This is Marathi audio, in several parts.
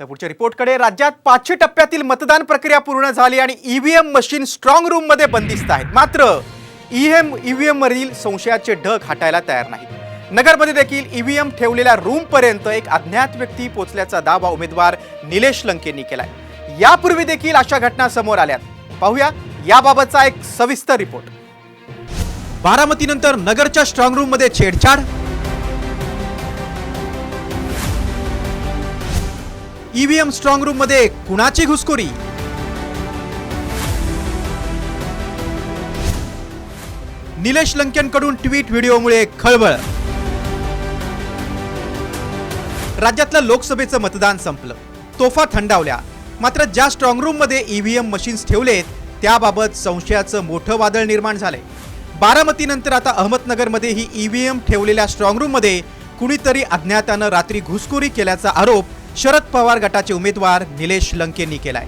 तर पुढच्या रिपोर्टकडे राज्यात पाचशे टप्प्यातील मतदान प्रक्रिया पूर्ण झाली आणि ईव्हीएम मशीन स्ट्रॉंग रूममध्ये बंदिस्त आहेत. मात्र ईव्हीएम ईव्हीएम वरील संशयाचे ढग हटायला तयार नाही नगरमध्ये देखील ईव्हीएम ठेवलेल्या रूमपर्यंत एक अज्ञात व्यक्ती पोचल्याचा दावा उमेदवार निलेश लंकेंनी केलाय. यापूर्वी देखील अशा घटना समोर आल्यात. पाहूया याबाबतचा एक सविस्तर रिपोर्ट. बारामतीनंतर नगरच्या स्ट्रॉंग रूममध्ये छेडछाड ईव्हीएम स्ट्रॉंग रूममध्ये कुणाची घुसखोरी? निलेश लंकेंकडून ट्विट व्हिडिओमुळे खळबळ. राज्यातलं लोकसभेचं मतदान संपलं. तोफा थंडावल्या. मात्र ज्या स्ट्रॉंग रूममध्ये ईव्हीएम मशीन्स ठेवलेत त्याबाबत संशयाचं मोठं वादळ निर्माण झालंय. बारामतीनंतर आता अहमदनगरमध्ये ही ईव्हीएम ठेवलेल्या स्ट्रॉंग रूम कुणीतरी अज्ञातानं रात्री घुसखोरी केल्याचा आरोप शरद पवार गटाचे उमेदवार निलेश लंकेंनी केलाय.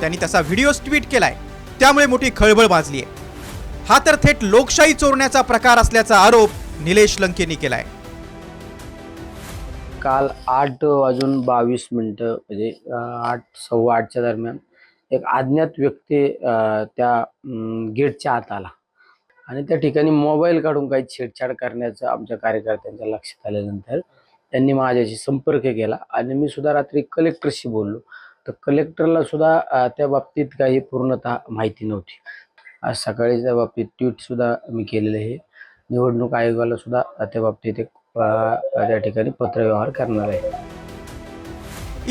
त्यांनी तसा व्हिडिओ ट्विट केलाय. त्यामुळे मोठी खळबळ माजली आहे हा तर थेट लोकशाही चोरण्याचा प्रकार असल्याचा आरोप निलेश लंकेंनी केलाय. काल आठ वाजून बावीस मिनटं म्हणजे आठ सव्वा आठच्या दरम्यान एक अज्ञात व्यक्ती त्या गेटच्या आत आला. आणि त्या ठिकाणी मोबाईल काढून काही छेडछाड करण्याचं आमच्या कार्यकर्त्यांच्या लक्षात आल्यानंतर त्यांनी माझ्याशी संपर्क केला आणि मी सुद्धा रात्री कलेक्टरशी बोललो. तर कलेक्टरला सुद्धा त्या बाबतीत काही पूर्णतः माहिती नव्हती. आज सकाळी त्या बाबतीत ट्विटसुद्धा मी केलेलं आहे. निवडणूक आयोगाला सुद्धा त्या बाबतीत एक त्या ठिकाणी पत्रव्यवहार करणार आहे.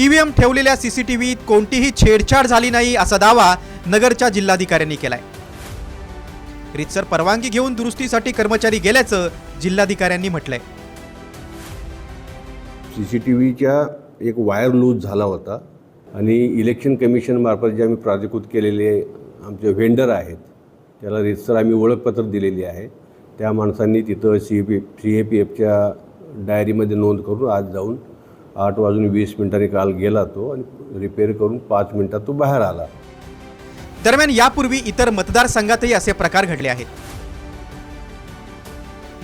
ईव्हीएम ठेवलेल्या सीसीटीव्हीत कोणतीही छेडछाड झाली नाही असा दावा नगरच्या जिल्हाधिकाऱ्यांनी केलाय. रितसर परवानगी घेऊन दुरुस्तीसाठी कर्मचारी गेल्याचं जिल्हाधिकाऱ्यांनी म्हटलंय. सी सी टी व्हीच्या एक वायर लूज झाला होता आणि इलेक्शन कमिशनमार्फत जे आम्ही प्राधिकृत केलेले आमचे व्हेंडर आहेत त्याला रितसर आम्ही ओळखपत्र दिलेली आहे. त्या माणसांनी तिथं C P C A P एफच्या डायरीमध्ये नोंद करून आज जाऊन आठ वाजून वीस मिनिटांनी काल गेला तो आणि रिपेअर करून पाच मिनिटात तो बाहेर आला. दरम्यान यापूर्वी इतर मतदारसंघातही असे प्रकार घडले आहेत.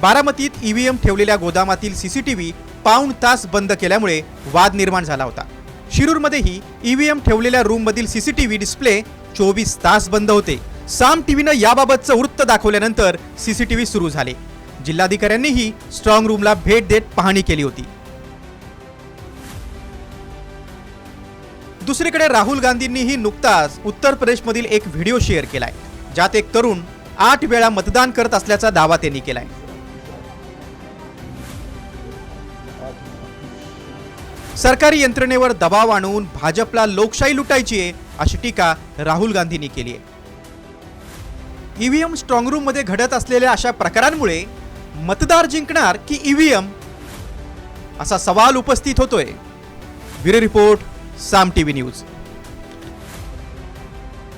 बारामतीत ईव्हीएम ठेवलेल्या गोदामातील सीसीटीव्ही पाऊण तास बंद केल्यामुळे वाद निर्माण झाला होता. शिरूरमध्येही ईव्हीएम ठेवलेल्या रूममधील सीसीटीव्ही डिस्प्ले चोवीस तास बंद होते. साम टीव्हीनं याबाबतचं वृत्त दाखवल्यानंतर सीसीटीव्ही सुरू झाले. जिल्हाधिकाऱ्यांनीही स्ट्रॉंग रूमला भेट देत पाहणी केली होती. दुसरीकडे राहुल गांधींनीही नुकताच उत्तर प्रदेशमधील एक व्हिडिओ शेअर केलाय ज्यात एक तरुण आठ वेळा मतदान करत असल्याचा दावा त्यांनी केलाय. सरकारी यंत्रणेवर दबाव आणून भाजपला लोकशाही लुटायची आहे अशी टीका राहुल गांधींनी केली आहे. ईव्हीएम स्ट्रॉंगरूममध्ये घडत असलेल्या अशा प्रकारांमुळे मतदार जिंकणार की ईव्हीएम असा सवाल उपस्थित होतोय. Bureau report Saam TV news